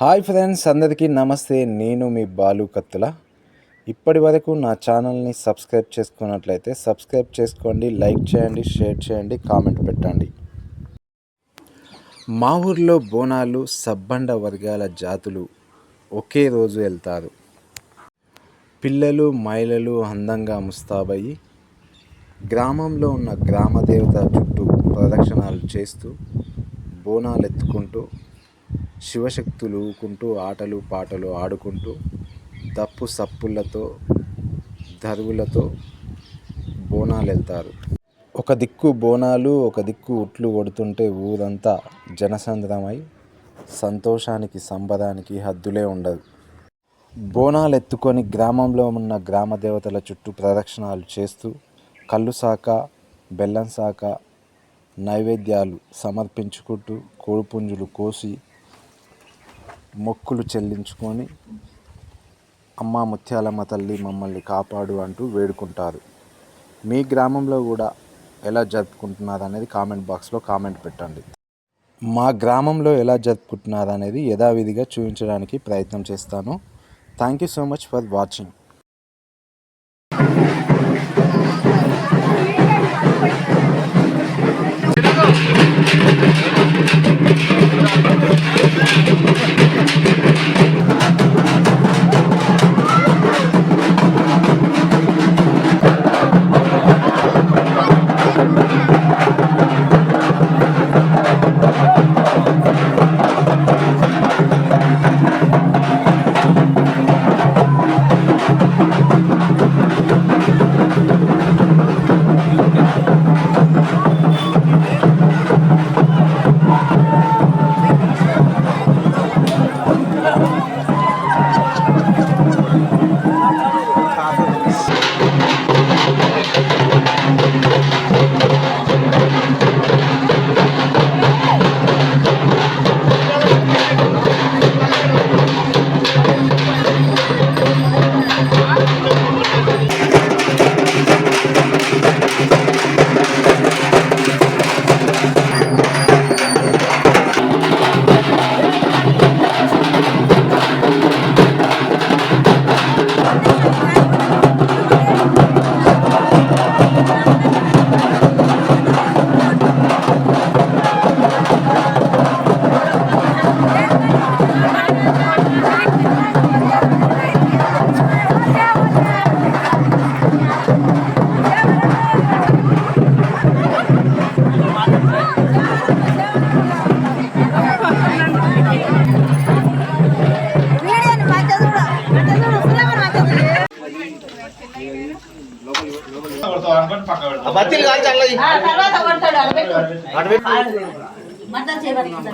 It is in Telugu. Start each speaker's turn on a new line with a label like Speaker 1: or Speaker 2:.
Speaker 1: హాయ్ ఫ్రెండ్స్ అందరికీ నమస్తే. నేను మీ బాలు కత్తుల. ఇప్పటి వరకు నా ఛానల్ని సబ్స్క్రైబ్ చేసుకున్నట్లయితే సబ్స్క్రైబ్ చేసుకోండి లైక్ చేయండి షేర్ చేయండి కామెంట్ పెట్టండి. మా ఊర్లో బోనాలు సబ్బండ వర్గాల జాతులు ఒకే రోజు వెళ్తారు. పిల్లలు మహిళలు అందంగా ముస్తాబయ్యి గ్రామంలో ఉన్న గ్రామ దేవత చుట్టూ ప్రదక్షిణాలు చేస్తూ బోనాలు ఎత్తుకుంటూ శివశక్తులు ఊకుంటూ ఆటలు పాటలు ఆడుకుంటూ దప్పు సప్పులతో దరువులతో బోనాలు వెళ్తారు ఒక దిక్కు బోనాలు ఒక దిక్కు ఉట్లు కొడుతుంటే ఊరంతా జనసంద్రమై సంతోషానికి సంబరానికి హద్దులే ఉండదు. బోనాలు ఎత్తుకొని గ్రామంలో ఉన్న గ్రామ దేవతల చుట్టూ ప్రదక్షిణాలు చేస్తూ కళ్ళు సాక బెల్లం సాక నైవేద్యాలు సమర్పించుకుంటూ కోడిపుంజులు కోసి మొక్కులు చెల్లించుకొని అమ్మ ముత్యాలమ్మ తల్లి మమ్మల్ని కాపాడు అంటూ వేడుకుంటారు. మీ గ్రామంలో కూడా ఎలా జరుపుకుంటున్నారు అనేది కామెంట్ బాక్స్లో కామెంట్ పెట్టండి. మా గ్రామంలో ఎలా జరుపుకుంటున్నారు అనేది యథావిధిగా చూపించడానికి ప్రయత్నం చేస్తాను. Thank you so much for watching.
Speaker 2: Thank you.
Speaker 3: బత్తిలు కాల్చి
Speaker 2: ఆ తర్వాత కొడతాడు అడబెట్టు మంట చేయబడుతుంది